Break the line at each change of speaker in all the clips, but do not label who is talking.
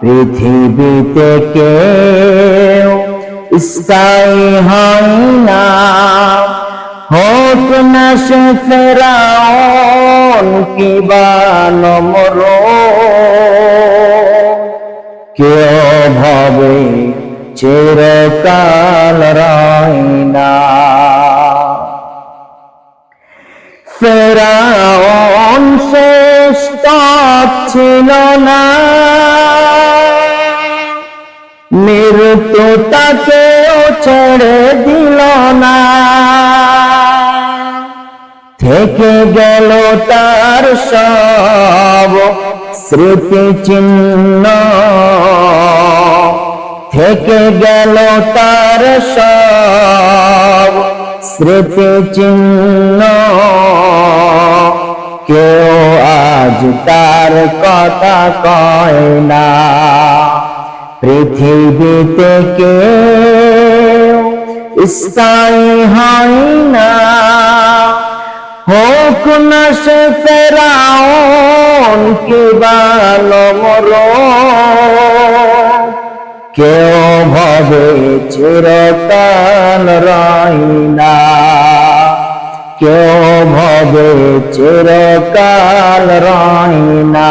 পৃথিবীতে কেউ স্থায়ী হয় না। হোক না সে ফেরাউন কিবা নমর। কেউ ভাবে চিরকাল রয় না। ফেরাউন শেষ ছিল না। মৃত্যু তাকেও ছেড়ে দিল না। থেকে গেল তার সব স্মৃতি চিহ্ন। থেকে গেল তার সব স্মৃতি চিহ্ন। কেউ আজ তার কথা কয় না। পৃথিবীতে কেউ স্থায়ী হয় না। হোক না সে ফেরাউন কিবা নমর কেউ ভবে চিরকাল রয় না। কেউ ভবে চিরকাল রয় না।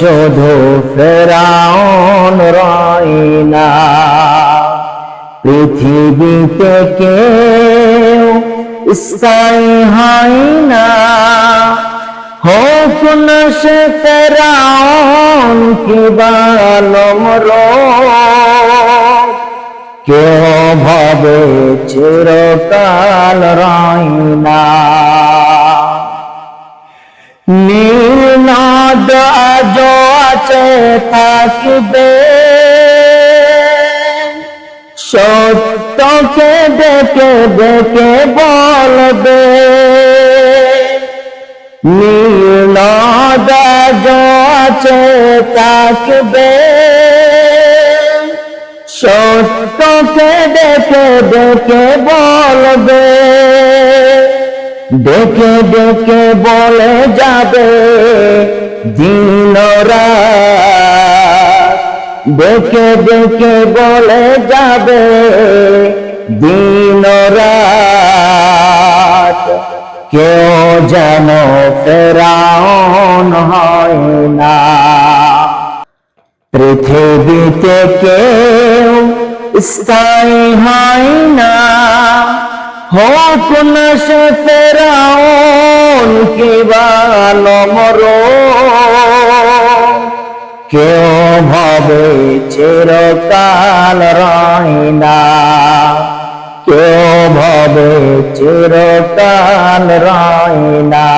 শুধু ফেরাউন রয় না পৃথিবীতে কেউ স্থায়ী হয় না হোক না সে ফেরাউন কিবা নমর কেউ ভাবে চিরকাল রয় আছে থাকবে। সত্যকে দেখে দেখে বলবে আছে থাকবে। সত্যকে দেখে দেখে বলবে ডেকে ডেকে বলে যাবে দিন রাত ডেকে ডেকে বলে যাবে দিন রাত কেউ যেন ফেরাউন হয় না পৃথিবীতে কেউ স্থায়ী হয় না হোক না সে ফেরাউন কিবা মর কেউ ভাবে চিরকাল রয় কেউ ভাবে চিরকাল রয় না।